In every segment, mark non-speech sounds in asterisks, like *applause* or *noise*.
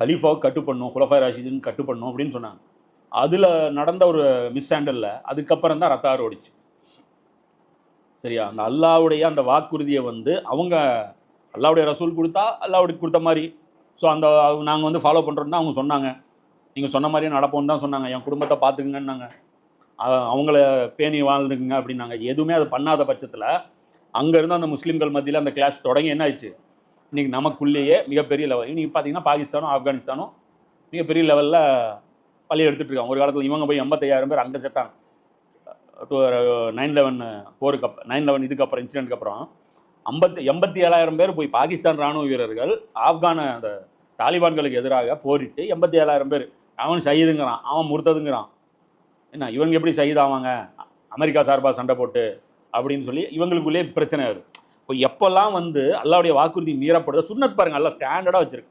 கலீஃபாவுக்கு கட்டு பண்ணும் ஹுலஃபாய் ராஷிதுன்னு கட்டு பண்ணும் அப்படின்னு சொன்னாங்க. அதில் நடந்த ஒரு மிஸ் ஹேண்டலில் அதுக்கப்புறம் தான் ரத்தாறு ஓடிச்சு. சரியா? அந்த அல்லாவுடைய அந்த வாக்குறுதியை வந்து அவங்க அல்லாவுடைய ரசூல் கொடுத்தா அல்லாவுடைய கொடுத்த மாதிரி. ஸோ அந்த நாங்கள் வந்து ஃபாலோ பண்ணுறோன்னு தான் அவங்க சொன்னாங்க. நீங்கள் சொன்ன மாதிரியே நடப்போம்னு தான் சொன்னாங்க. என் குடும்பத்தை பார்த்துக்குங்கன்னாங்க. அவங்கள பேணி வாழ்ந்துக்குங்க அப்படின்னாங்க. எதுவுமே அது பண்ணாத பட்சத்தில் அங்கேருந்து அந்த முஸ்லீம்கள் மத்தியில் அந்த கிளாஷ் தொடங்கி என்ன ஆயிடுச்சு? இன்றைக்கி நமக்குள்ளேயே மிகப்பெரிய லெவல் இன்றைக்கி பார்த்தீங்கன்னா பாகிஸ்தானும் ஆப்கானிஸ்தானும் மிகப்பெரிய லெவலில் பள்ளி எடுத்துகிட்டு இருக்காங்க. ஒரு காலத்தில் இவங்க போய் எண்பத்தையாயிரம் பேர் அங்கே செட்டாங்க நைன் லெவன் போருக்கு அப் நைன் லெவன் இதுக்கு அப்புறம் இன்சிடென்ட்க்கு அப்புறம் ஐம்பத்தி எண்பத்தி ஏழாயிரம் பேர் போய் பாகிஸ்தான் ராணுவ வீரர்கள் ஆப்கான அந்த தாலிபான்களுக்கு எதிராக போரிட்டு எண்பத்தி ஏழாயிரம் பேர். அவன் ஷஹீதுங்கிறான் அவன் முறுத்ததுங்கிறான் என்ன இவங்க எப்படி ஷஹீத் அமெரிக்கா சார்பாக சண்டை போட்டு அப்படின்னு சொல்லி இவங்களுக்குள்ளே பிரச்சனை வரும் இப்போ எப்போல்லாம் வந்து அல்லாவுடைய வாக்குறுதி மீறப்படுதோ சுண்ணத் பாருங்கள் எல்லாம் ஸ்டாண்டர்டாக வச்சுருக்கு.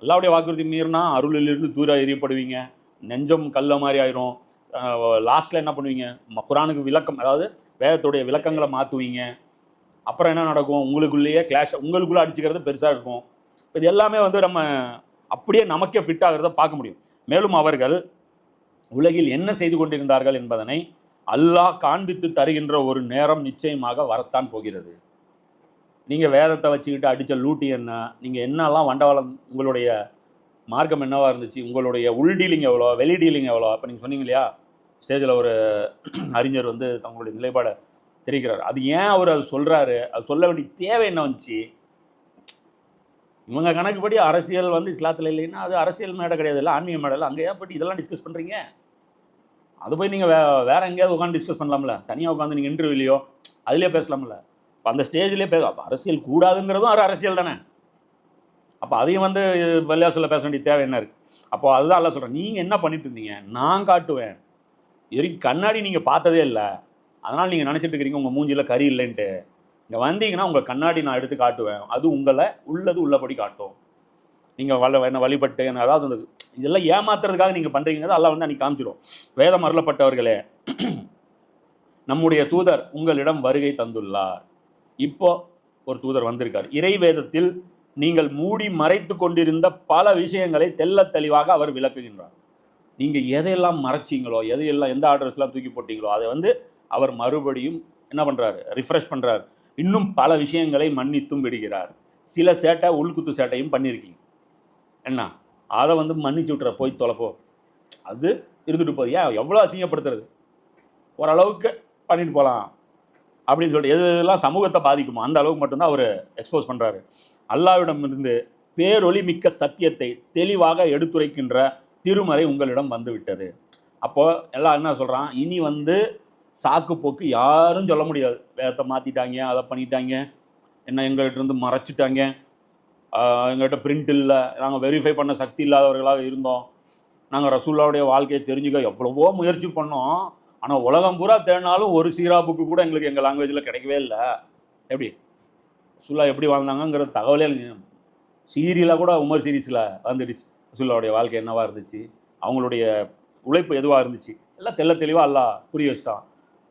அல்லாவுடைய வாக்குறுதி மீறினா அருளிலிருந்து தூரம் எரியப்படுவீங்க நெஞ்சம் கல்ல மாதிரி ஆயிரும். லாஸ்ட்டில் என்ன பண்ணுவீங்க? ம- குரானுக்கு விளக்கம் அதாவது வேதத்துடைய விளக்கங்களை மாற்றுவீங்க அப்புறம் என்ன நடக்கும்? உங்களுக்குள்ளேயே கிளாஷ் உங்களுக்குள்ளே அடிச்சுக்கிறது பெருசாக இருக்கும். இது எல்லாமே வந்து நம்ம அப்படியே நமக்கே ஃபிட் ஆகிறத பார்க்க முடியும். மேலும் அவர்கள் உலகில் என்ன செய்து கொண்டிருந்தார்கள் என்பதனை அல்லாஹ் காண்பித்து தருகின்ற ஒரு நேரம் நிச்சயமாக வரத்தான் போகிறது. நீங்கள் வேதத்தை வச்சுக்கிட்டு அடித்த லூட்டி என்ன? நீங்கள் என்னெல்லாம் வண்டவாளம் உங்களுடைய மார்க்கம் என்னவாக இருந்துச்சு? உங்களுடைய உள் டீலிங் எவ்வளோ? வெளி டீலிங் எவ்வளோ? அப்போ நீங்கள் சொன்னீங்க இல்லையா? ஸ்டேஜில் ஒரு *clears throat* அறிஞர் வந்து தங்களுடைய நிலைப்பாடை தெரிவிக்கிறார். அது ஏன் அவர் அது சொல்கிறாரு அது சொல்ல வேண்டிய தேவை என்ன வந்துச்சு? இவங்க கணக்குப்படி அரசியல் வந்து இஸ்லாத்தில் இல்லைன்னா அது அரசியல் மேடை கிடையாது இல்லை ஆன்மீக மேடை இல்லை. அங்கே போய் இதெல்லாம் டிஸ்கஸ் பண்ணுறீங்க அது போய் நீங்கள் வே வேறு எங்கேயாவது உட்காந்து டிஸ்கஸ் பண்ணலாம்ல? தனியாக உட்காந்து நீங்கள் இன்டர்வியூலையோ அதுலேயே பேசலாம்ல? இப்போ அந்த ஸ்டேஜ்லேயே பேச அப்போ அரசியல் கூடாதுங்கிறதும் ஒரு அரசியல் தானே? அப்போ அதையும் வந்து பள்ளியாசலில் பேச வேண்டிய தேவை என்ன இருக்குது அப்போ அதுதான் எல்லாம் சொல்கிறேன் நீங்கள் என்ன பண்ணிட்டு இருந்தீங்க? நான் காட்டுவேன். இது வரைக்கும் கண்ணாடி நீங்கள் பார்த்ததே இல்லை. அதனால் நீங்கள் நினச்சிட்டு இருக்கிறீங்க உங்கள் மூஞ்சில கறி இல்லைன்ட்டு. இங்கே வந்தீங்கன்னா உங்கள் கண்ணாடி நான் எடுத்து காட்டுவேன். அது உங்களை உள்ளது உள்ளபடி காட்டும். நீங்கள் வள என்ன வழிபட்டு என்ன அதாவது அந்த இதெல்லாம் ஏமாத்துறதுக்காக நீங்கள் பண்ணுறீங்கிறது எல்லாம் வந்து அன்றைக்கி காமிச்சிடும் வேதம் அருளப்பட்டவர்களே *clears throat* நம்முடைய தூதர் உங்களிடம் வருகை தந்துள்ளார். இப்போ ஒரு தூதர் வந்திருக்கார். இறைவேதத்தில் நீங்கள் மூடி மறைத்து கொண்டிருந்த பல விஷயங்களை தெள்ளத் தெளிவாக அவர் விளக்குகின்றார். நீங்கள் எதையெல்லாம் மறைச்சீங்களோ எதையெல்லாம் எந்த ஆர்டர்ஸ்லாம் தூக்கி போட்டிங்களோ அதை வந்து அவர் மறுபடியும் என்ன பண்ணுறாரு ரிஃப்ரெஷ் பண்ணுறாரு இன்னும் பல விஷயங்களை மன்னித்தும் விடுகிறார். சில சேட்டை உள்குத்து சேட்டையும் பண்ணியிருக்கீங்க என்ன? அதை வந்து மன்னிச்சு விட்டுற போய் தொலைப்போ. அது இருந்துட்டு போகுது. ஏன்? எவ்வளோ அசிங்கப்படுத்துறது? ஓரளவுக்கு பண்ணிட்டு போகலாம் அப்படின்னு சொல்லிட்டு எது எதெல்லாம் சமூகத்தை பாதிக்குமோ அந்த அளவுக்கு மட்டும்தான் அவர் எக்ஸ்போஸ் பண்ணுறாரு அல்லாவிடமிருந்து பேரொளி மிக்க சத்தியத்தை தெளிவாக எடுத்துரைக்கின்ற திருமறை உங்களிடம் வந்துவிட்டது அப்போது எல்லாம் என்ன சொல்கிறான் இனி வந்து சாக்கு போக்கு யாரும் சொல்ல முடியாது. வேதத்தை மாற்றிட்டாங்க அதை பண்ணிட்டாங்க என்ன எங்கள்கிட்ட இருந்து மறைச்சிட்டாங்க. எங்கள்கிட்ட பிரிண்ட் இல்லை. நாங்கள் வெரிஃபை பண்ண சக்தி இல்லாதவர்களாக இருந்தோம். நாங்கள் ரசூல்லாவுடைய வாழ்க்கையை தெரிஞ்சுக்க எவ்வளவோ முயற்சி பண்ணோம். ஆனால் உலகம் பூரா தேடினாலும் ஒரு சீரா புக்கு கூட எங்களுக்கு எங்கள் லாங்குவேஜில் கிடைக்கவே இல்லை. எப்படி? சுல்லா எப்படி வாழ்ந்தாங்கங்கிற தகவலே இல்லைங்க. சீரியலாக கூட உமர் சீரீஸில் வந்துடுச்சு. சுல்லாவுடைய வாழ்க்கை என்னவாக இருந்துச்சு? அவங்களுடைய உழைப்பு எதுவாக இருந்துச்சு? எல்லாம் தெள்ள தெளிவாக எல்லாம் புரிய வச்சிட்டான்.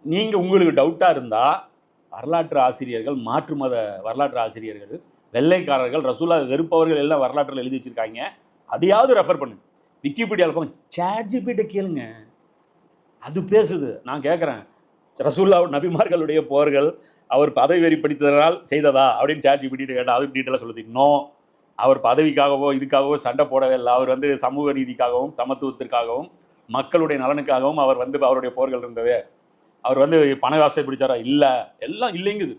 நீங்கள் உங்களுக்கு டவுட்டாக இருந்தால் வரலாற்று ஆசிரியர்கள் மாற்று மத வரலாற்று ஆசிரியர்கள் வெள்ளைக்காரர்கள் ரசூலா வெறுப்பவர்கள் எல்லாம் வரலாற்றில் எழுதி வச்சுருக்காங்க. அதையாவது ரெஃபர் பண்ணு. விக்கிபீடியாவில் போங்க. சாட்ஜிபிட்ட கேளுங்க. அது பேசுது. நான் கேட்குறேன் ரசூல்லா நபிமார்களுடைய போர்கள் அவர் பதவி வெறி படித்ததனால் செய்ததா? அப்படின்னு சார்ஜி பண்ணிட்டு கேட்டால் அது டீட்டெயிலாக சொல்லுது. நோ அவர் பதவிக்காகவோ இதுக்காகவோ சண்டை போடவே இல்லை. அவர் வந்து சமூக நீதிக்காகவும் சமத்துவத்திற்காகவும் மக்களுடைய நலனுக்காகவும் அவர் வந்து அவருடைய போர்கள் இருந்தது. அவர் வந்து பண ஆசை பிடிச்சாரா? இல்லை. எல்லாம் இல்லைங்குது.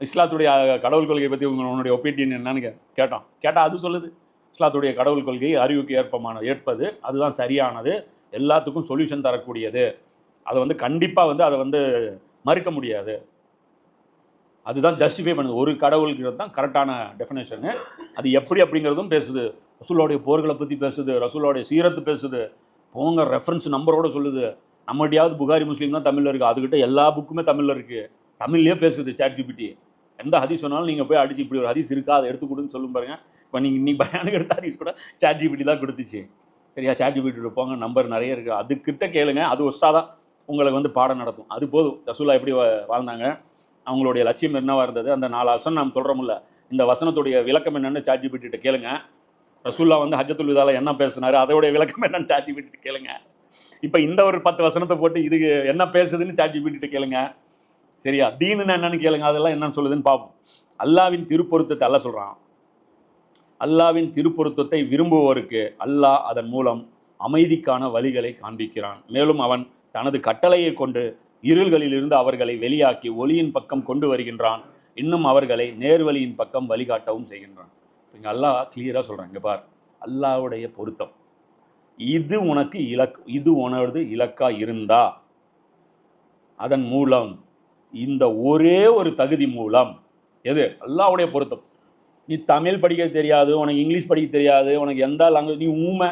இஸ்லாத்துடைய கடவுள் கொள்கையை பற்றி உங்களுடைய ஒப்பீனியன் என்னன்னு கேட்டோம். கேட்டால் அது சொல்லுது. இஸ்லாத்துடைய கடவுள் கொள்கை அறிவுக்கு ஏற்பமான ஏற்பது அதுதான் சரியானது. எல்லாத்துக்கும் சொல்யூஷன் தரக்கூடியது. அதை வந்து கண்டிப்பாக வந்து அதை வந்து மறுக்க முடியாது. அதுதான் ஜஸ்டிஃபை பண்ணுது. ஒரு கடவுளுங்கிறது தான் கரெக்டான டெஃபினேஷனு அது எப்படி அப்படிங்கிறதும் பேசுது. ரசூலோடைய போர்களை பற்றி பேசுது. ரசூலோடைய சீரத்து பேசுது. போங்க ரெஃபரன்ஸ் நம்பரோட சொல்லுது. நம்மகிட்டயாவது புகாரி முஸ்லீம் தான் தமிழில் இருக்குது அதுக்கிட்ட எல்லா புக்குமே தமிழில் இருக்குது தமிழ்லேயே பேசுது சாட் ஜிபிடி எந்த ஹதீஸ் சொன்னாலும் நீங்கள் போய் அடிச்சு இப்படி ஒரு ஹதீஸ் இருக்கா? அதை எடுத்து கொடுன்னு சொல்லும் பாருங்க. இப்போ நீங்கள் இன்னைக்கு பயானுக்கு எடுத்த ஹதீஸ் கூட சாட் ஜிபிடி தான் கொடுத்துச்சு. சரியா? சாட் ஜிபிடி போங்க நம்பர் நிறைய இருக்குது அதுக்கிட்ட கேளுங்க. அது ஒஸ்தாதான் உங்களுக்கு வந்து பாடம் நடத்தும். அது போதும். ரசூலா எப்படி வாழ்ந்தாங்க? அவங்களுடைய லட்சியம் என்னவாக இருந்தது? அந்த நாலு வசனம் நாம் சொல்கிறோம்ல இந்த வசனத்துடைய விளக்கம் என்னென்னு சாட் ஜிபிட்ட கேளுங்க. ரசூல்லா வந்து ஹஜத்துல் விதாவில் என்ன பேசினார்? அதோடைய விளக்கம் என்னன்னு சாட்டி விட்டுட்டு கேளுங்க. இப்போ இந்த ஒரு பத்து வசனத்தை போட்டு இது என்ன பேசுதுன்னு சாட்டி விட்டுட்டு கேளுங்க. சரியா? தீனுன்னு என்னன்னு கேளுங்க. அதெல்லாம் என்னன்னு சொல்லுதுன்னு பார்ப்போம் அல்லாவின் திருப்பொருத்தத்தை அல்ல சொல்கிறான் அல்லாவின் திருப்பொருத்தத்தை விரும்புவோருக்கு அல்லாஹ் அதன் மூலம் அமைதிக்கான வழிகளை காண்பிக்கிறான். மேலும் அவன் தனது கட்டளையை கொண்டு இருள்களிலிருந்து அவர்களை வெளியாக்கி ஒளியின் பக்கம் கொண்டு வருகின்றான். இன்னும் அவர்களை நேர்வழியின் பக்கம் வழிகாட்டவும் செய்கின்றான். இங்கே அல்லாஹ் கிளியராக சொல்கிறாங்க பார். அல்லாவுடைய பொருத்தம். இது உனக்கு இலக் இது உனது இலக்கா இருந்தா அதன் மூலம் இந்த ஒரே ஒரு தகுதி மூலம் எது? அல்லாவுடைய பொருத்தம். நீ தமிழ் படிக்க தெரியாது உனக்கு இங்கிலீஷ் படிக்க தெரியாது உனக்கு எந்த லாங்குவேஜ் நீ ஊமை.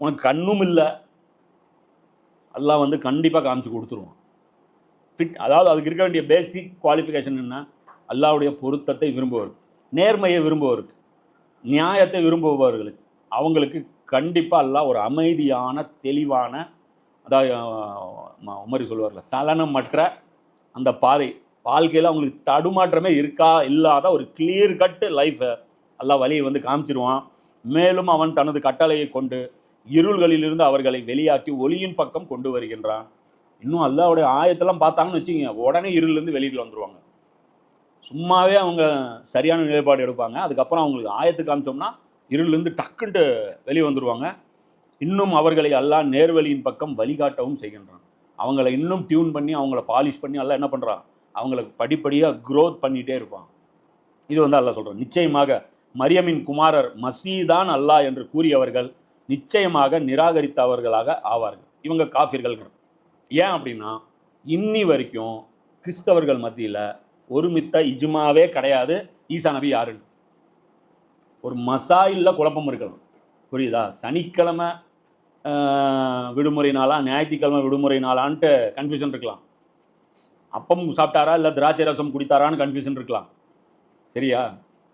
உனக்கு கண்ணும் இல்லை. எல்லாம் வந்து கண்டிப்பாக காமிச்சு கொடுத்துருவான். ஃபிட் அதாவது அதுக்கு இருக்க வேண்டிய பேசிக் குவாலிஃபிகேஷன் என்ன? அல்லாவுடைய பொருத்தத்தை விரும்புவருக்கு நேர்மையை விரும்புவருக்கு நியாயத்தை விரும்புபவர்களுக்கு. அவங்களுக்கு கண்டிப்பாக எல்லாம் ஒரு அமைதியான தெளிவான அதாவது உமரி சொல்லுவார்ல சலனமற்ற அந்த பாதை வாழ்க்கையில் அவங்களுக்கு தடுமாற்றமே இருக்கா இல்லாத ஒரு கிளியர் கட்டு லைஃபை எல்லா வழியை வந்து காமிச்சிருவான். மேலும் அவன் தனது கட்டளையை கொண்டு இருள்களிலிருந்து அவர்களை வெளியாக்கி ஒளியின் பக்கம் கொண்டு வருகின்றான். இன்னும் அல்லாவுடைய ஆயத்தெல்லாம் பார்த்தாங்கன்னு வச்சுக்கோங்க உடனே இருளிலிருந்து வெளியில் வந்துடுவாங்க சும்மாவே அவங்க சரியான நிலைப்பாடு எடுப்பாங்க. அதுக்கப்புறம் அவங்களுக்கு ஆயத்து காமிச்சோம்னா இருளிலிருந்து டக்குன்ட்டு வெளியே வந்துடுவாங்க இன்னும் அவர்களை எல்லாம் நேர்வழியின் பக்கம் வழிகாட்டவும் செய்கின்றான். அவங்கள இன்னும் டியூன் பண்ணி அவங்கள பாலிஷ் பண்ணி எல்லாம் என்ன பண்ணுறான் அவங்களுக்கு படிப்படியாக க்ரோத் பண்ணிகிட்டே இருப்பான் இது வந்து அல்லாஹ் சொல்கிறோம் நிச்சயமாக மரியமின் குமாரர் மசீதான் அல்லாஹ் என்று கூறியவர்கள் நிச்சயமாக நிராகரித்தவர்களாக ஆவார்கள். இவங்க காஃபிர்கள் ஏன் அப்படின்னா இன்னி வரைக்கும் கிறிஸ்தவர்கள் மத்தியில் ஒருமித்த இஜ்மாவே கிடையாது. ஈசா நபி யாருன்னு? ஒரு மசாயில் குழப்பம் இருக்கலாம். புரியுதா? சனிக்கிழமை விடுமுறை நாளா ஞாயிற்றுக்கிழமை விடுமுறை நாளான்ட்டு கன்ஃபியூஷன் இருக்கலாம். அப்பம் சாப்பிட்டாரா? இல்லை திராட்சை ரசம் குடித்தாரான்னு கன்ஃபியூஷன் இருக்கலாம். சரியா?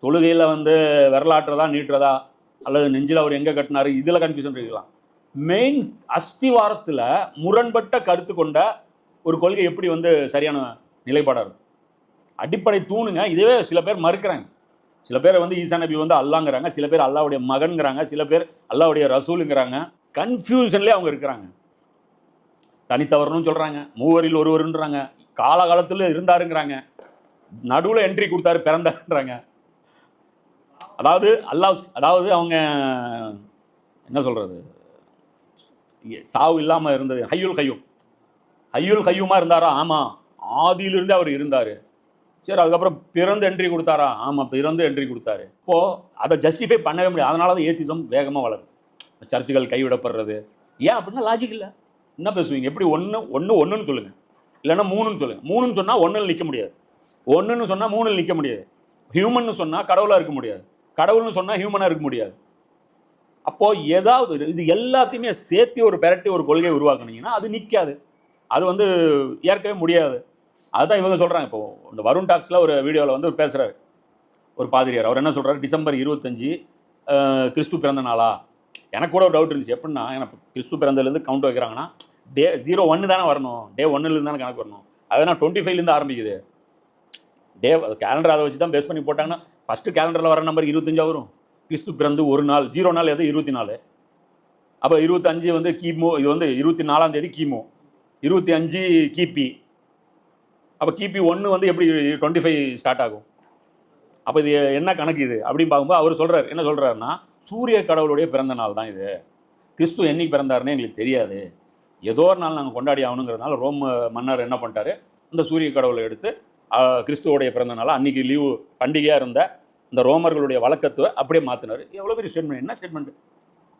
தொழுகையில் வந்து விரலாட்டுறதா நீட்டுறதா? அல்லது நெஞ்சில் அவர் எங்கே கட்டினாரு? இதில் கன்ஃபியூஷன் இருக்கலாம். மெயின் அஸ்திவாரத்தில் முரண்பட்ட கருத்து கொண்ட ஒரு கொள்கை எப்படி வந்து சரியான நிலைப்பாடாக இருக்கும்? அடிப்படை தூணுங்க. இதுவே சில பேர் மறுக்கிறாங்க. சில பேர் வந்து ஈசா நபி வந்து அல்லாங்கிறாங்க. சில பேர் அல்லாவுடைய மகன்கிறாங்க. சில பேர் அல்லாவுடைய ரசூலுங்கிறாங்க. கன்ஃபியூஷன்லேயே அவங்க இருக்கிறாங்க. தனித்தவர்னு சொல்கிறாங்க மூவரில் ஒருவருன்றாங்க. காலகாலத்தில் இருந்தாருங்கிறாங்க. நடுவில் என்ட்ரி கொடுத்தாரு பிறந்தாருன்றாங்க. அதாவது அல்லாஹ் அதாவது அவங்க என்ன சொல்கிறது சாவு இல்லாமல் இருந்தது. ஹையுல் கையும். ஹையுல் கையுமா இருந்தாரா? ஆமாம் ஆதியிலிருந்தே அவர் இருந்தார். சரி அதுக்கப்புறம் பிறந்து என்ட்ரி கொடுத்தாரா? ஆமாம் பிறந்து என்ட்ரி கொடுத்தாரு. இப்போது அதை ஜஸ்டிஃபை பண்ணவே முடியாது. அதனால தான் ஏத்திசம் வேகமாக வளருது சர்ச்சுகள் கைவிடப்படுறது. ஏன் அப்படின்னா லாஜிக் இல்லை. என்ன பேசுவீங்க? எப்படி ஒன்று ஒன்று ஒன்றுன்னு சொல்லுங்கள் இல்லைன்னா மூணுன்னு சொல்லுங்கள் மூணுன்னு சொன்னால் ஒன்றில் நிற்க முடியாது. ஒன்றுன்னு சொன்னால் மூணில் நிற்க முடியாது. ஹியூமன்னு சொன்னால் கடவுளாக இருக்க முடியாது. கடவுள்னு சொன்னால் ஹியூமனாக இருக்க முடியாது. அப்போது ஏதாவது இது எல்லாத்தையுமே சேர்த்து ஒரு பெரட்டி ஒரு கொள்கையை உருவாக்குனீங்கன்னா அது நிற்காது அது வந்து ஏற்கவே முடியாது. அதுதான் இவங்க சொல்கிறாங்க இப்போ இந்த வருண் டாக்ஸில் ஒரு வீடியோவில் வந்து ஒரு பேசுகிறாரு ஒரு பாதிரியார். அவர் என்ன சொல்கிறார் டிசம்பர் இருபத்தஞ்சி கிறிஸ்து பிறந்த நாளா? எனக்கு கூட ஒரு டவுட் இருந்துச்சு. எப்படின்னா எனக்கு கிறிஸ்து பிறந்ததுலேருந்து கவுண்ட் வைக்கிறாங்கன்னா டே ஜீரோ ஒன்று தானே வரணும். டே ஒன்னுலேருந்து தானே கணக்கு வரணும். அதனால் டுவெண்ட்டி ஃபைவ்லேருந்து ஆரம்பிக்குது. டே கேலண்டர் அதை வச்சு தான் பேஸ் பண்ணி போட்டாங்கன்னா ஃபஸ்ட்டு கேலண்டரில் வர நம்பர் இருபத்தஞ்சா வரும். கிறிஸ்து பிறந்து ஒரு நாள் ஜீரோ நாள் எது? இருபத்தி நாலு. அப்போ இருபத்தஞ்சு வந்து கிமு இது வந்து இருபத்தி நாலாம் தேதி கிமு. இருபத்தி அஞ்சு கிபி. அப்போ கிபி ஒன்று வந்து எப்படி டுவெண்ட்டி ஃபைவ் ஸ்டார்ட் ஆகும்? அப்போ இது என்ன கணக்கு இது? அப்படின்னு பார்க்கும்போது அவர் சொல்கிறார் என்ன சொல்கிறாருன்னா சூரிய கடவுளுடைய பிறந்த நாள் தான் இது. கிறிஸ்து என்னைக்கு பிறந்தாருன்னு எங்களுக்கு தெரியாது. ஏதோ ஒரு நாள் நாங்கள் கொண்டாடி ஆகணுங்கிறதுனால ரோம் மன்னர் என்ன பண்ணிட்டாரு? இந்த சூரிய கடவுளை எடுத்து கிறிஸ்துவோடைய பிறந்த நாள் அன்றைக்கி லீவு பண்டிகையாக இருந்த இந்த ரோமர்களுடைய வழக்கத்தை அப்படியே மாற்றினார் எவ்வளோ பெரிய ஸ்டேட்மெண்ட் என்ன ஸ்டேட்மெண்ட்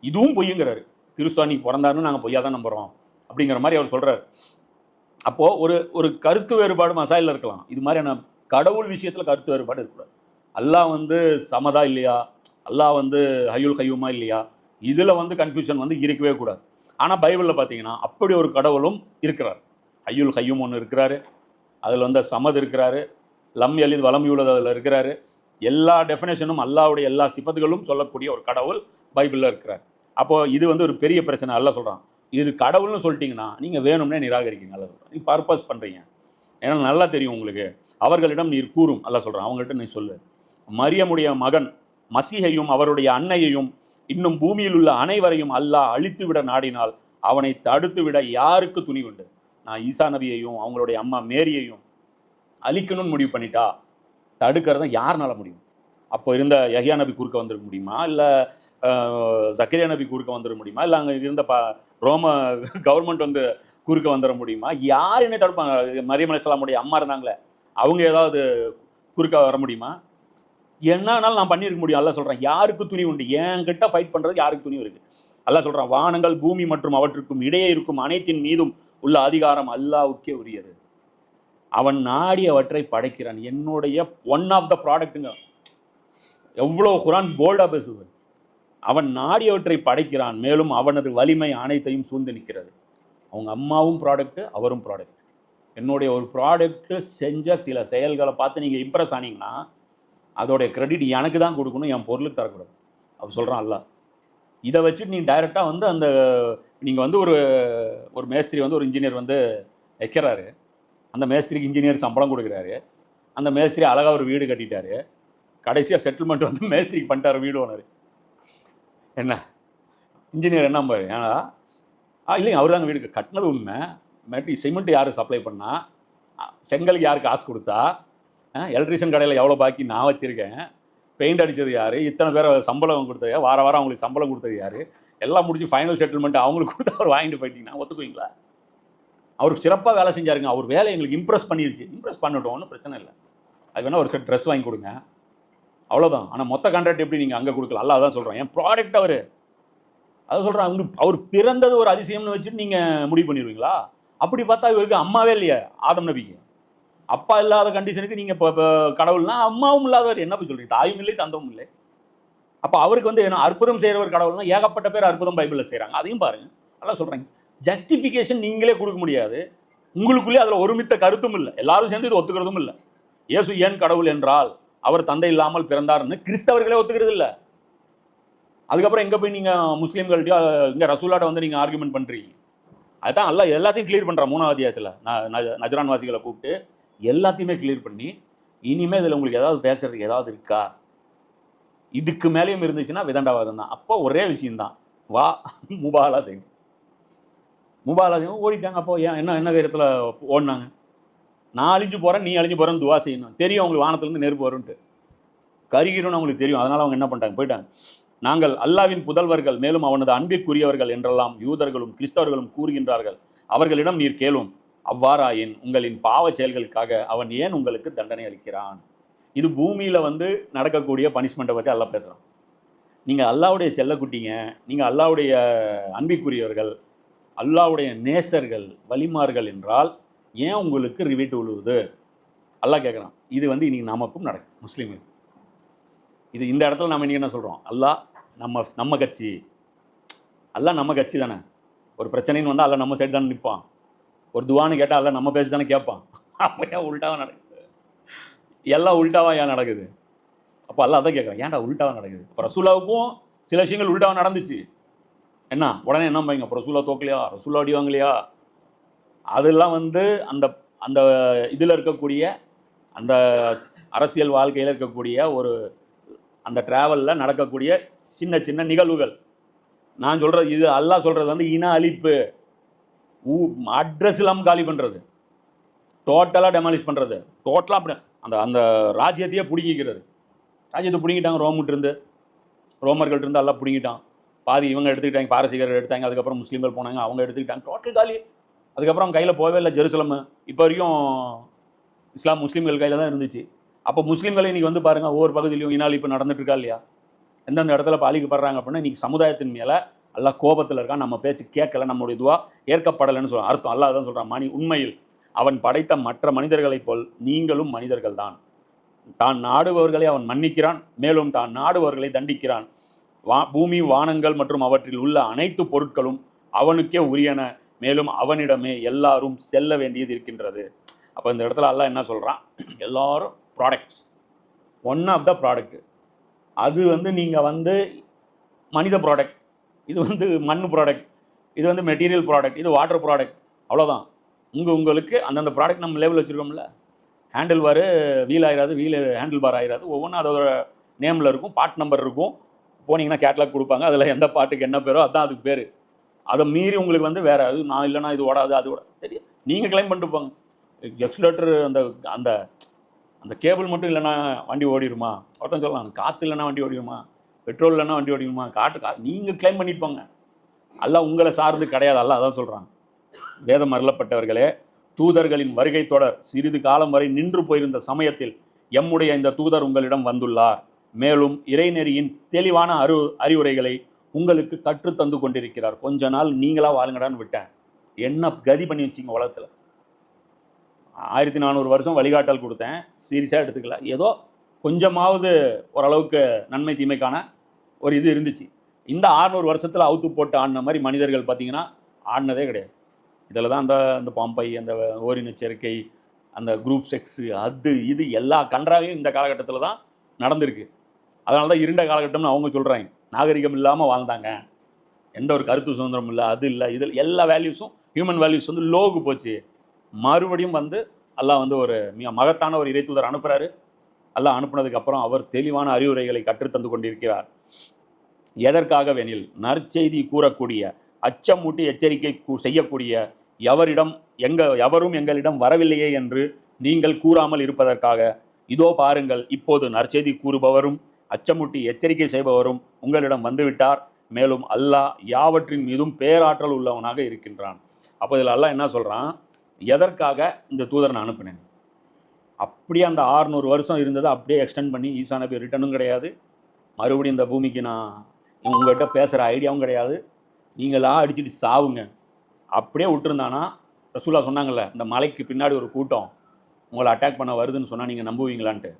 இதுவும் பொய்யுங்கிறாரு. கிறிஸ்துவானிக்கு பிறந்தாருன்னு நாங்கள் பொய்யா தான் நம்புகிறோம் அப்படிங்கிற மாதிரி அவர் சொல்கிறார் அப்போது ஒரு ஒரு கருத்து வேறுபாடு மசாயில் இருக்கலாம். இது மாதிரியான கடவுள் விஷயத்தில் கருத்து வேறுபாடு இருக்கக்கூடாது. அல்லாஹ் வந்து சமதா இல்லையா? அல்லாஹ் வந்து ஹையுல் ஹையுமா இல்லையா? இதில் வந்து கன்ஃபியூஷன் வந்து இருக்கவே கூடாது. ஆனால் பைபிளில் பார்த்தீங்கன்னா அப்படி ஒரு கடவுளும் இருக்கிறார். ஹையுல் கையும் ஒன்று இருக்கிறாரு. அதில் வந்து சமது இருக்கிறாரு. லம் எளிது வலம் யூலது அதில் இருக்கிறாரு. எல்லா டெஃபினேஷனும் அல்லாவுடைய எல்லா சிபத்துகளும் சொல்லக்கூடிய ஒரு கடவுள் பைபிளில் இருக்கிறார். அப்போது இது வந்து ஒரு பெரிய பிரச்சனை. அல்ல சொல்கிறான் இது கடவுள்னு சொல்லிட்டிங்கன்னா நீங்கள் வேணும்னே நிராகரிக்கீங்க அல்ல நீ பர்பஸ் பண்ணுறீங்க ஏன்னா நல்லா தெரியும் உங்களுக்கு. அவர்களிடம் நீர் கூறும். அல்ல சொல்கிறான் அவங்கள்ட்ட நீ சொல்லு. மரியமுடைய மகன் மசிகையும் அவருடைய அன்னையையும் இன்னும் பூமியில் உள்ள அனைவரையும் அல்லாஹ் அழித்து விட நாடினால் அவனை தடுத்து விட யாருக்கு உண்டு நான் ஈசா நபியையும் அவங்களுடைய அம்மா மேரியையும் அழிக்கணும்னு முடிவு பண்ணிட்டா தடுக்கிறத யாருனால முடியும்? அப்போ இருந்த யஹ்யா நபி குறுக்க வந்துருக்க முடியுமா? இல்லை ஜக்கரியா நபி குறுக்க வந்துட முடியுமா? இல்லை அங்கே இருந்த ப ரோம கவர்மெண்ட் வந்து குறுக்க வந்துட முடியுமா? யார் என்ன தடுப்பாங்க? மரியம் அலிஸ்லாமுடைய அம்மா இருந்தாங்களே அவங்க ஏதாவது குறுக்க வர முடியுமா? என்னன்னாலும் நான் பண்ணியிருக்க முடியும் அல்ல சொல்கிறேன் யாருக்கு துணி உண்டு? என்கிட்ட ஃபைட் பண்ணுறது யாருக்கு துணி இருக்குது அல்ல சொல்கிறான் வானங்கள் பூமி மற்றும் அவற்றுக்கும் இடையே இருக்கும் அனைத்தின் மீதும் உள்ள அதிகாரம் அல்லாவுக்கே உரியது. அவன் நாடியவற்றை படைக்கிறான். என்னுடைய ஒன் ஆஃப் த ப்ராடக்ட்டுங்க எவ்வளோ குரான் போல்டாக பேசுவது அவன் நாடியவற்றை படைக்கிறான் மேலும் அவனது வலிமை அனைத்தையும் சூழ்ந்து நிற்கிறது. அவங்க அம்மாவும் ப்ராடக்ட்டு அவரும் ப்ராடக்ட் என்னுடைய ஒரு ப்ராடக்ட்டு செஞ்ச சில செயல்களை பார்த்து நீங்கள் இம்ப்ரெஸ் ஆனீங்கன்னா அதோடைய கிரெடிட் எனக்கு தான் கொடுக்கணும் என் பொருளுக்கு தரக்கூடாது. அவர் சொல்கிறான் அல்ல. இதை வச்சுட்டு நீங்கள் டைரெக்டாக வந்து அந்த நீங்கள் வந்து ஒரு ஒரு மேஸ்திரி வந்து ஒரு இன்ஜினியர் வந்து வைக்கிறாரு. அந்த மேஸ்திரிக்கு இன்ஜினியர் சம்பளம் கொடுக்குறாரு. அந்த மேஸ்திரி அழகாக ஒரு வீடு கட்டிட்டாரு. கடைசியாக செட்டில்மெண்ட் வந்து மேஸ்திரிக்கு பண்ணிட்டாரு வீடு ஓனர். என்ன? இன்ஜினியர் என்ன பாரு? ஏன்னா ஆ இல்லைங்க அவர் தாங்க வீடு கட்டினது உண்மை. மெட்டி சிமெண்ட் யார் சப்ளை பண்ணால் செங்கலுக்கு யார் காசு கொடுத்தா? எலக்ட்ரிஷியன் கடையில் எவ்வளோ பாக்கி நான் வச்சுருக்கேன். பெயிண்ட் அடித்தது யார்? இத்தனை பேரை சம்பளம் கொடுத்தது வார வாரம் அவங்களுக்கு சம்பளம் கொடுத்தது யார்? எல்லாம் முடிஞ்சு ஃபைனல் செட்டில்மெண்ட் அவங்களுக்கு கொடுத்து அவர் வாங்கிட்டு போயிட்டீங்கன்னா ஒத்துக்குவீங்களா? அவர் சிறப்பாக வேலை செஞ்சாருங்க. அவர் வேலை எங்களுக்கு இம்ப்ரெஸ் பண்ணிருச்சு. இம்ப்ரெஸ் பண்ணட்டும் ஒன்றும் பிரச்சனை இல்லை. அது வேணால் ஒரு செட் ட்ரெஸ் வாங்கி கொடுங்க. அவ்வளோதான் ஆனால் மொத்த கான்ட்ராக்ட் எப்படி நீங்கள் அங்கே கொடுக்கல? அல்ல அதான் சொல்கிறேன் என் ப்ராடக்ட் அவர். அதை சொல்கிறேன் அவங்க அவர் பிறந்தது ஒரு அதிசயம்னு வச்சுட்டு நீங்கள் முடிவு பண்ணிடுவீங்களா? அப்படி பார்த்தா இவருக்கு அம்மாவே இல்லையா ஆதம் நபிக்கு. அப்பா இல்லாத கண்டிஷனுக்கு நீங்கள் இப்போ இப்போ கடவுள்னா அம்மாவும் இல்லாதவர். என்ன போய் சொல்கிறீங்க தாயும் இல்லை தந்தவும் இல்லை. அப்போ அவருக்கு வந்து என்ன அற்புதம் செய்கிறவர் கடவுள்னா ஏகப்பட்ட பேர் அற்புதம் பைபிளில் செய்கிறாங்க அதையும் பாருங்கள் நல்லா சொல்கிறாங்க ஜஸ்டிஃபிகேஷன் நீங்களே கொடுக்க முடியாது. உங்களுக்குள்ளே அதில் ஒருமித்த கருத்தும் இல்லை. எல்லாரும் சேர்ந்து இது ஒத்துக்கிறதும் இல்லை. இயேசு ஏன் கடவுள் என்றால் அவர் தந்தை இல்லாமல் பிறந்தார்னு கிறிஸ்தவர்களே ஒத்துக்கிறது இல்லை. அதுக்கப்புறம் எங்கே போய் நீங்கள் முஸ்லீம்கள்ட்டயோ இங்கே ரசூலாட்ட வந்து நீங்கள் ஆர்குமெண்ட் பண்ணுறீங்க அதுதான் எல்லாம் எல்லாத்தையும் கிளியர் பண்ணுறேன் மூணாவது அத்தியாயத்தில் நான் நஜரான் வாசிகளை கூப்பிட்டு எல்லாத்தையுமே கிளியர் பண்ணி இனிமேல் இதில் உங்களுக்கு ஏதாவது பேசுறதுக்கு ஏதாவது இருக்கா? இதுக்கு மேலேயும் இருந்துச்சுன்னா விதண்டாவாதம் தான். அப்போ ஒரே விஷயந்தான் வா முபாலா செய்யும் முபாலா செய்யும் ஓடிட்டாங்க. அப்போ ஏன் என்ன என்ன விதத்தில் ஓடினாங்க? நான் அழிஞ்சு போகிறேன் நீ அழிஞ்சு போகிறேன்னு துவா செய்யணும். தெரியும் அவங்களுக்கு வானத்துலேருந்து நெருப்பு வரும்ன்ட்டு. கருகிரும்னு அவங்களுக்கு தெரியும். அதனால் அவங்க என்ன பண்ணிட்டாங்க? போயிட்டாங்க. நாங்கள் அல்லாவின் புதல்வர்கள் மேலும் அவனது அன்பிற்குரியவர்கள் என்றெல்லாம் யூதர்களும் கிறிஸ்தவர்களும் கூறுகின்றார்கள். அவர்களிடம் நீர் கேளும். அவ்வாறாயின் உங்களின் பாவ செயல்களுக்காக அவன் ஏன் உங்களுக்கு தண்டனை அளிக்கிறான்? இது பூமியில் வந்து நடக்கக்கூடிய பனிஷ்மெண்ட்டை பற்றி அல்லாஹ் பேசுகிறான் நீங்கள் அல்லாவுடைய செல்லக்குட்டிங்க நீங்கள் அல்லாவுடைய அன்பிக்குரியவர்கள் அல்லாவுடைய நேசர்கள் வலிமார்கள் என்றால் ஏன் உங்களுக்கு ரிவீட் உழுவுது? அல்லாஹ் கேட்குறான் இது வந்து இன்றைக்கி நமக்கும் நடக்கும் முஸ்லீமுக்கு இது இந்த இடத்துல நம்ம இன்னைக்கு என்ன சொல்கிறோம் அல்லாஹ் நம்ம நம்ம கட்சி. அல்லாஹ் நம்ம கட்சி தானே. ஒரு பிரச்சனைன்னு வந்தால் அல்லா நம்ம சைடு தானே நிற்பான் ஒரு துவான்னு கேட்டால் நம்ம பேசி தானே கேட்பான். அப்போ ஏன் உள்டாவாக நடக்குது எல்லாம் உள்டாவாக ஏன் நடக்குது? அப்போ எல்லாம் அதான் கேட்குறேன் ஏன்டா உல்ட்டாவா நடக்குது? இப்போ ரசூலாவுக்கும் சில விஷயங்கள் உள்டாவாக நடந்துச்சு. என்ன? உடனே என்ன பையங்க இப்போ ரசூலா தோக்கலையா? ரசூலா அடிவாங்கலையா அதெல்லாம் வந்து அந்த அந்த இதில் இருக்கக்கூடிய அந்த அரசியல் வாழ்க்கையில் இருக்கக்கூடிய ஒரு அந்த ட்ராவலில் நடக்கக்கூடிய சின்ன சின்ன நிகழ்வுகள். நான் சொல்கிறது இது அல்லா சொல்கிறது வந்து இன அழிப்பு. ஊ அட்ரஸ் இல்லாமல் காலி பண்ணுறது டோட்டலாக டெமாலிஷ் பண்ணுறது டோட்டலாக அப்படி அந்த அந்த ராஜ்யத்தையே பிடுங்கிக்கிறது. ராஜ்யத்தை பிடுங்கிட்டாங்க ரோம்கிட்ட ரோமர்கள் இருந்து எல்லாம் பிடுங்கிட்டான். பாதி இவங்க எடுத்துக்கிட்டாங்க பாரசீகர்கள் எடுத்தாங்க அதுக்கப்புறம் முஸ்லீம்கள் போனாங்க அவங்க எடுத்துக்கிட்டாங்க. டோட்டல் காலி. அதுக்கப்புறம் கையில் போகவே இல்லை ஜெருசலம். இப்போ வரைக்கும் இஸ்லாம் முஸ்லீம்கள் கையில் தான் இருந்துச்சு. அப்போ முஸ்லீம்கள் இன்றைக்கி வந்து பாருங்கள் ஒவ்வொரு பகுதியிலையும் இனால் இப்போ நடந்துட்டுருக்கா இல்லையா? எந்தெந்த இடத்துல பாலிக்கப்படுறாங்க அப்படின்னா இன்றைக்கி சமுதாயத்தின் மேலே அல்லா கோபத்தில் இருக்கான் நம்ம பேச்சு கேட்கல நம்மளுடைய இதுவா ஏற்கப்படலைன்னு சொல்கிறான் அர்த்தம் அல்லாஹ் தான் சொல்கிறான் மணி உண்மையில் அவன் படைத்த மற்ற மனிதர்களைப் போல் நீங்களும் மனிதர்கள் தான் தான் நாடுபவர்களை அவன் மன்னிக்கிறான் மேலும் தான் நாடுபவர்களை தண்டிக்கிறான். வா பூமி வானங்கள் மற்றும் அவற்றில் உள்ள அனைத்து பொருட்களும் அவனுக்கே உரியன மேலும் அவனிடமே எல்லாரும் செல்ல வேண்டியது இருக்கின்றது. அப்போ இந்த இடத்துல அல்லாஹ் என்ன சொல்கிறான் எல்லாரும் products one of the product அது வந்து நீங்கள் வந்து மனித ப்ராடக்ட் இது வந்து மண் ப்ராடக்ட் இது வந்து மெட்டீரியல் ப்ராடக்ட் இது வாட்டர் ப்ராடக்ட் அவ்வளோதான் உங்கள் உங்களுக்கு அந்தந்த ப்ராடக்ட் நம்ம லேபிள் வச்சுருக்கோம்ல. ஹேண்டில் பார் வீல் ஆயிராது வீல் ஹேண்டில் பார் ஆயிராது. ஒவ்வொன்றும் அதோட நேமில் இருக்கும் பாட் நம்பர் இருக்கும். போனீங்கன்னா கேட்லாக் கொடுப்பாங்க. அதில் எந்த பாட்டுக்கு என்ன பேரோ அதுதான் அதுக்கு பேர். அதை மீறி உங்களுக்கு வந்து வேறு அது நான் இல்லைனா இது ஓடாது அது ஓட தெரியும்? நீங்கள் கிளைம் பண்ணிட்டு போங்க. எக்ஸ்லேட்டர் அந்த அந்த அந்த கேபிள் மட்டும் இல்லைன்னா வண்டி ஓடிடுமா? ஒருத்தன் சொல்லலாம் காற்று இல்லைன்னா வண்டி ஓடிடுமா? பெட்ரோல் இல்லைன்னா வண்டி ஓடிக்குமா? காட்டு கா நீங்கள் கிளைம் பண்ணிட்டு போங்க. அல்லாஹ் உங்களை சார்ந்து கிடையாது எல்லாம் அதான் சொல்கிறாங்க வேதம் அருளப்பட்டவர்களே தூதர்களின் வருகை தொடர் சிறிது காலம் வரை நின்று போயிருந்த சமயத்தில் எம்முடைய இந்த தூதர் உங்களிடம் வந்துள்ளார். மேலும் இறைநெறியின் தெளிவான அரு அறிவுரைகளை உங்களுக்கு கற்று தந்து கொண்டிருக்கிறார். கொஞ்ச நாள் நீங்களா வாழுங்கடான்னு விட்டேன். என்ன கதி பண்ணி வச்சிங்க உலகத்தில்? ஆயிரத்தி நானூறு வருஷம் வழிகாட்டல் கொடுத்தேன். சீரியஸாக எடுத்துக்கல. ஏதோ கொஞ்சமாவது ஓரளவுக்கு நன்மை தீமைக்கான ஒரு இது இருந்துச்சு. இந்த ஆறுநூறு வருஷத்தில் அவுத்து போட்டு ஆடின மாதிரி மனிதர்கள் பார்த்தீங்கன்னா ஆடினதே கிடையாது. இதில் தான் அந்த அந்த பாம்பை அந்த ஓரின சேர்க்கை அந்த குரூப் செக்ஸு அது இது எல்லா கன்றாவையும் இந்த காலகட்டத்தில் தான் நடந்திருக்கு. அதனால தான் இருண்ட காலகட்டம்னு அவங்க சொல்கிறாங்க நாகரிகம் இல்லாமல் வாழ்ந்தாங்க. எந்த ஒரு கருத்து சுதந்திரம் இல்லை அது இல்லை. இதில் எல்லா வேல்யூஸும் ஹியூமன் வேல்யூஸ் வந்து லோவுக்கு போச்சு. மறுபடியும் வந்து எல்லாம் வந்து ஒரு மிக மகத்தான ஒரு இறைத்துதர் அனுப்புகிறாரு அல்லாஹ் அனுப்புனதுக்கு அப்புறம் அவர் தெளிவான அறிவுரைகளை கற்றுத்தந்து கொண்டிருக்கிறார். எதற்காக வெனில்? நற்செய்தி கூறக்கூடிய அச்சமூட்டி எச்சரிக்கை கூ- செய்யக்கூடிய எவரிடம் எங்க எவரும் எங்களிடம் வரவில்லையே என்று நீங்கள் கூறாமல் இருப்பதற்காக இதோ பாருங்கள் இப்போது நற்செய்தி கூறுபவரும் அச்சமூட்டி எச்சரிக்கை செய்பவரும் உங்களிடம் வந்துவிட்டார். மேலும் அல்லாஹ் யாவற்றின் மீதும் பேராற்றல் உள்ளவனாக இருக்கின்றான். அப்போ இதில் அல்லாஹ் என்ன சொல்கிறான் எதற்காக இந்த தூதரை நான் அனுப்பினேன்? அப்படியே அந்த 600 வருஷம் இருந்ததை அப்படியே எக்ஸ்டெண்ட் பண்ணி ஈசா நபி ரிட்டனும் கிடையாது. மறுபடியும் இந்த பூமிக்கு நான் உங்கள்கிட்ட பேசுகிற ஐடியாவும் கிடையாது. நீங்களா அடிச்சுட்டு சாவுங்க. அப்படியே விட்டுருந்தானா ரசூலா சொன்னாங்கல்ல இந்த மலைக்கு பின்னாடி ஒரு கூட்டம் உங்களை அட்டாக் பண்ண வருதுன்னு சொன்னால் நீங்கள் நம்புவீங்களான்ட்டு.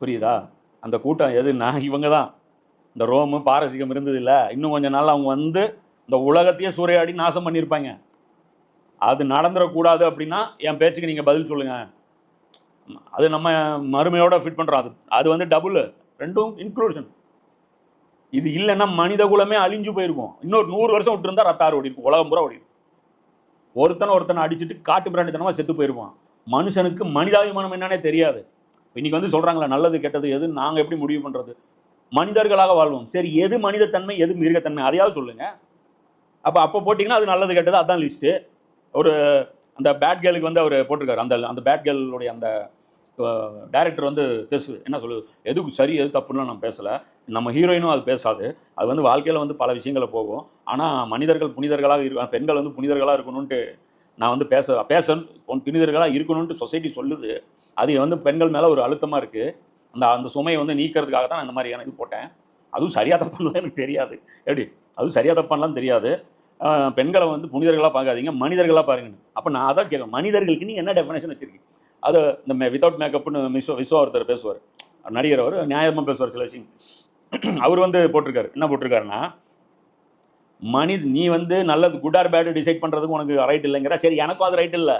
புரியுதா? அந்த கூட்டம் எதுன்னா இவங்க தான் இந்த ரோமு பாரசீகம் இருந்தது இல்லை. இன்னும் கொஞ்ச நாள் அவங்க வந்து இந்த உலகத்தையே சூறையாடி நாசம் பண்ணியிருப்பாங்க. அது நடந்துடக்கூடாது அப்படின்னா என் பேச்சுக்கு நீங்கள் பதில் சொல்லுங்கள் அது நம்ம மறுமையோட ஃபிட் பண்ணுறோம் அது அது வந்து டபுள் ரெண்டும் இன்க்ளூஷன் இது இல்லைன்னா மனித குலமே அழிஞ்சு போயிருக்கும். இன்னொரு நூறு வருஷம் விட்டுருந்தா ரத்தாறு ஓடி இருக்கும் உலகம் பூரா ஓடி இருக்கும் ஒருத்தனை ஒருத்தனை அடிச்சுட்டு காட்டு பிராண்டித்தனமாக செத்து போயிருப்பான். மனுஷனுக்கு மனிதாபிமானம் என்னன்னே தெரியாது. இன்னைக்கு வந்து சொல்கிறாங்களா நல்லது கெட்டது எது நாங்கள் எப்படி முடிவு பண்ணுறது மனிதர்களாக வாழ்வோம். சரி எது மனிதத்தன்மை எது மிருகத்தன்மை? அதையாவது சொல்லுங்கள் அப்போ அப்போ போட்டிங்கன்னா அது நல்லது கெட்டது அதான் லிஸ்ட்டு ஒரு அந்த பேட் கேர்ளுக்கு வந்து அவர் போட்டிருக்காரு. அந்த அந்த பேட் கேர்ளுடைய அந்த டைரக்டர் வந்து பேசு என்ன சொல்லுது எதுக்கு சரி எது தப்புன்னு நான் பேசலை. நம்ம ஹீரோயினும் அது பேசாது. அது வந்து வாழ்க்கையில் வந்து பல விஷயங்களை போகும். ஆனால் மனிதர்கள் புனிதர்களாக இரு பெண்கள் வந்து புனிதர்களாக இருக்கணும்ன்ட்டு நான் வந்து பேச பேச புனிதர்களாக இருக்கணும்ன்ட்டு சொசைட்டி சொல்லுது. அது வந்து பெண்கள் மேலே ஒரு அழுத்தமாக இருக்குது அந்த அந்த சுமையை வந்து நீக்கிறதுக்காக தான் நான் இந்த மாதிரியான இது போட்டேன். அதுவும் சரியாக தப்பானலாம் எனக்கு தெரியாது. எப்படி? அதுவும் சரியாக தப்பானலாம் தெரியாது. பெண்களை வந்து புனிதர்களாக பார்க்காதீங்க மனிதர்களாக பாருங்கன்னு. அப்போ நான் அதான் கேட்குறேன் மனிதர்களுக்கு நீ என்ன டெஃபினேஷன் வச்சுருக்கீங்க அது இந்த வித்தவுட் மேக்கப்னு விஸ்வ விஸ்வா ஒருத்தர் பேசுவார். நடிகர் அவர் நியாயமாக பேசுவார் சில விஷயம் அவர் வந்து போட்டிருக்காரு. என்ன போட்டிருக்காருன்னா மனி நீ வந்து நல்லது குட் ஆர் பேடு டிசைட் பண்ணுறதுக்கு உனக்கு ரைட் இல்லைங்கிற சரி எனக்கும் அது ரைட் இல்லை.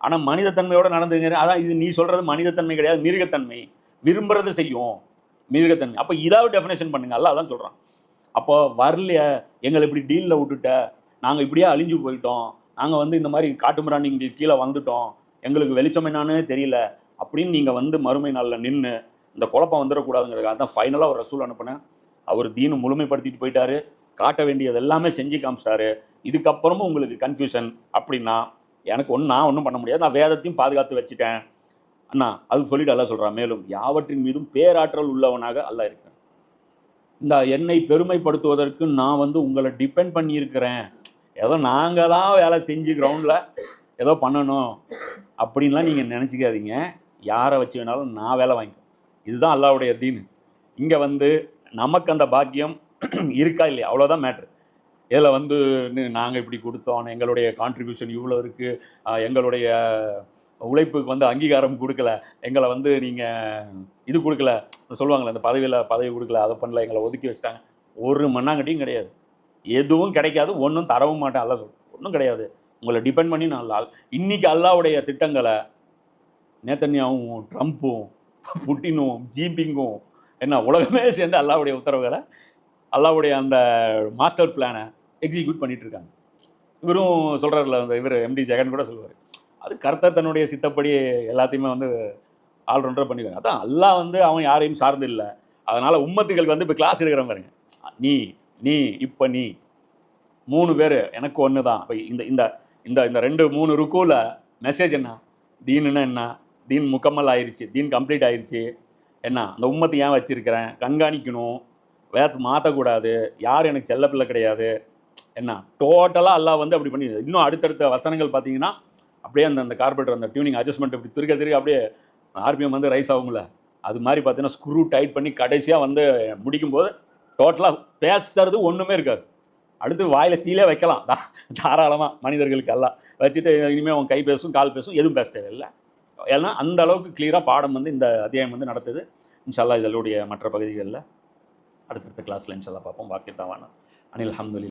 ஆனால் மனிதத்தன்மையோடு நடந்துங்கிற அதான் இது நீ சொல்கிறது மனிதத்தன்மை கிடையாது மிருகத்தன்மை. விரும்புகிறத செய்யும் மிருகத்தன்மை. அப்போ இதாவது டெஃபினேஷன் பண்ணுங்க. அல்ல அதான் சொல்கிறான் அப்போ வரலைய எங்களை இப்படி டீலில் விட்டுட்ட நாங்கள் இப்படியே அழிஞ்சு போயிட்டோம் நாங்கள் வந்து இந்த மாதிரி காட்டு மிராண்டிங்களுக்கு கீழே வந்துட்டோம் எங்களுக்கு வெளிச்சம் என்னான்னு தெரியல. அப்படின்னு நீங்கள் வந்து மறுமை நாளில் நின்று இந்த குழப்பம் வந்துடக்கூடாதுங்கிறதுக்காக தான் ஃபைனலாக ஒரு ரசூல் அனுப்புனேன். அவர் தீனு முழுமைப்படுத்திட்டு போயிட்டாரு. காட்ட வேண்டியது எல்லாமே செஞ்சு காமிச்சிட்டாரு. இதுக்கப்புறமும் உங்களுக்கு கன்ஃபியூஷன் அப்படின்னா எனக்கு ஒன்றும் நான் ஒன்றும் பண்ண முடியாது. நான் வேதத்தையும் பாதுகாத்து வச்சுட்டேன். அண்ணா அது சொல்லிட்டு அல்ல சொல்கிறான் மேலும் யாவற்றின் மீதும் பேராற்றல் உள்ளவனாக அல்ல இருக்கேன் இந்த என்னை பெருமைப்படுத்துவதற்கு நான் வந்து உங்களை டிபெண்ட் பண்ணியிருக்கிறேன். ஏதோ நாங்கள் தான் வேலை செஞ்சு கிரவுண்டில் ஏதோ பண்ணணும் அப்படின்லாம் நீங்கள் நினச்சிக்காதீங்க. யாரை வச்சு வேணாலும் நான் வேலை வாங்கிக்கிறேன் இதுதான் அல்லாவுடைய தீனு. இங்கே வந்து நமக்கு அந்த பாக்கியம் இருக்கா இல்லையா? அவ்வளோதான் மேட்ரு இதில் வந்து நாங்கள் இப்படி கொடுத்தோம் எங்களுடைய கான்ட்ரிபியூஷன் இவ்வளோ இருக்குது எங்களுடைய உழைப்புக்கு வந்து அங்கீகாரம் கொடுக்கல எங்களை வந்து நீங்கள் இது கொடுக்கல சொல்லுவாங்களே அந்த பதவியில் பதவி கொடுக்கல அதை பண்ணல எங்களை ஒதுக்கி வச்சிட்டாங்க. ஒரு மண்ணாங்கட்டியும் கிடையாது. எதுவும் கிடைக்காது ஒன்றும் தரவும் மாட்டேன் அல்ல சொல். ஒன்றும் கிடையாது. உங்களை டிபெண்ட் பண்ணி நான் இன்னைக்கு அல்லாவுடைய திட்டங்களை நேத்தன்யாவும் ட்ரம்ப்பும் புட்டினும் ஜிபிங்கும் என்ன உலகமே சேர்ந்து அல்லாவுடைய உத்தரவுகளை அல்லாவுடைய அந்த மாஸ்டர் பிளானை எக்ஸிக்யூட் பண்ணிட்டு இருக்காங்க. இவரும் சொல்கிறார்ல அந்த இவர் எம்டி ஜெகன் கூட சொல்லுவார். அது கர்த்தர் தன்னுடைய சித்தப்படி எல்லாத்தையுமே வந்து ஆல்ரவுண்டர் பண்ணிடுவாங்க அதான் அல்லாஹ் வந்து அவன் யாரையும் சார்ந்து இல்லை. அதனால் உம்மத்துகளுக்கு வந்து இப்போ கிளாஸ் எடுக்கிறவங்க பாருங்க. நீ நீ இப்போ நீ. மூணு பேர் எனக்கு ஒன்று தான் இப்போ இந்த இந்த இந்த இந்த ரெண்டு மூணு ருக்கூல மெசேஜ் என்ன? தீனுன்னா என்ன? தீன் முக்கம்மல் ஆயிடுச்சு தீன் கம்ப்ளீட் ஆயிடுச்சு என்ன? அந்த உம்மத்தை ஏன் வச்சுருக்கிறேன்? கண்காணிக்கணும். வேத்து மாற்றக்கூடாது யார் எனக்கு செல்ல பிள்ளை கிடையாது. என்ன? டோட்டலாக எல்லாம் வந்து அப்படி பண்ணி இன்னும் அடுத்தடுத்த வசனங்கள் பார்த்தீங்கன்னா அப்படியே அந்த அந்த கார்பரேட்டர் அந்த டியூனிங் அட்ஜஸ்ட்மெண்ட் இப்படி திருக்க திருக்க அப்படியே ஆர்பிஎம் வந்து ரைஸ் ஆகும்ல. அது மாதிரி பார்த்தீங்கன்னா ஸ்க்ரூ டைட் பண்ணி கடைசியாக வந்து முடிக்கும்போது டோட்டலாக பேசுறது ஒன்றுமே இருக்காது. அடுத்து வாயில் சீலே வைக்கலாம். தா தாராளமாக மனிதர்களுக்கு எல்லாம் வச்சுட்டு இனிமேல் உன் கை பேசும் கால் பேசும் எதுவும் பேச தேவையில்லை. ஏன்னா அந்த அளவுக்கு கிளியராக பாடம் வந்து இந்த அத்தியாயம் வந்து நடத்துது. இன்ஷால்லா இதனுடைய மற்ற பகுதிகளில் அடுத்தடுத்த கிளாஸில் இன்ஷால்லா பார்ப்போம். வாக்கியத்தாவான அனில் அஹமதுல்லா